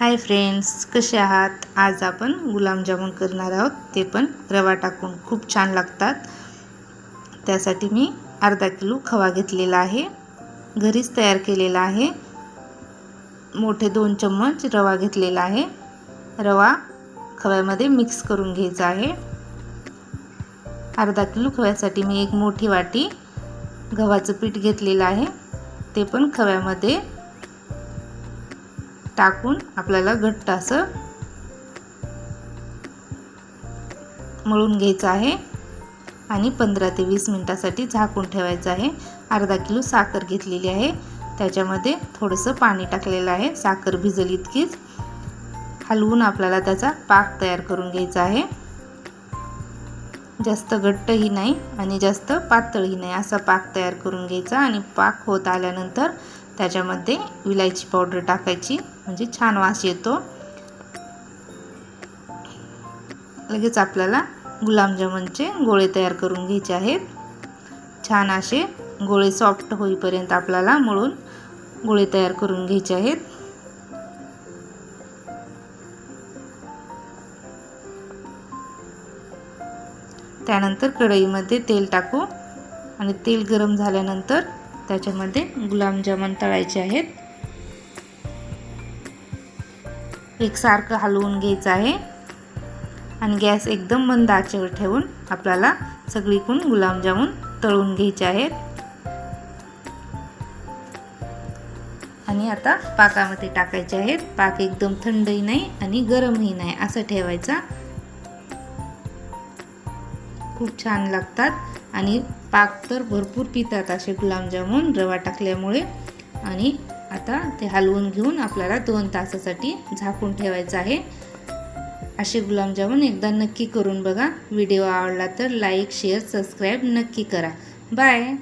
Hi friends कसे आहात? आज आपण गुलाबजामुन करणार आहोत. ते पण रवा टाकून खूप छान लागतात. त्यासाठी मी अर्धा किलो खवा घेतलेला आहे. घरीच तयार केलेला आहे. मोठे दोन चम्मच रवा घेतलेला आहे. रवा खव्यामध्ये मिक्स करून घ्यायचा आहे. अर्धा किलो खव्यासाठी मी एक मोठी वाटी गव्हाचं पीठ घेतलेलं आहे. ते पण खव्यामध्ये टाकून आपल्याला घट्ट असं मळून घ्यायचं आहे. आणि पंधरा ते वीस मिनटासाठी झाकून ठेवायचं आहे. अर्धा किलो साखर घेतलेली आहे. त्याच्यामध्ये थोडंसं पाणी टाकलेलं आहे. साखर भिजल इतकीच. हलवून आपल्याला त्याचा पाक तयार करून घ्यायचा आहे. जास्त घट्टही नाही आणि जास्त पातळही नाही. असा पाक तयार करून घ्यायचा आणि पाक होत आल्यानंतर त्याच्यामध्ये विलायची पावडर टाकायची. म्हणजे छान वास येतो. लगेच आपल्याला गुलाबजामुनचे गोळे तयार करून घ्यायचे आहेत. छान असे गोळे सॉफ्ट होईपर्यंत आपल्याला मळून गोळे तयार करून घ्यायचे आहेत. त्यानंतर कढईमध्ये तेल टाकू आणि तेल गरम झाल्यानंतर त्याच्यामध्ये गुलाबजामुन तळायचे आहेत. एकसारखं हलवून घ्यायचं आहे. आणि गॅस एकदम बंद आचेवर ठेवून आपल्याला सगळीकडून गुलाबजामून तळून घ्यायचे आहेत. आणि आता पाकामध्ये टाकायचे आहेत. पाक एकदम थंडही नाही आणि गरमही नाही असं ठेवायचा. खूप छान लागतात. आणि पाक तर भरपूर पितात असे गुलाबजामून रवा टाकल्यामुळे. आणि आता ते हलवून घेऊन आपल्याला दोन तासासाठी झाकून ठेवायचं आहे. असे गुलाबजामून एकदा नक्की करून बघा. व्हिडिओ आवडला तर लाईक शेअर सबस्क्राईब नक्की करा. बाय!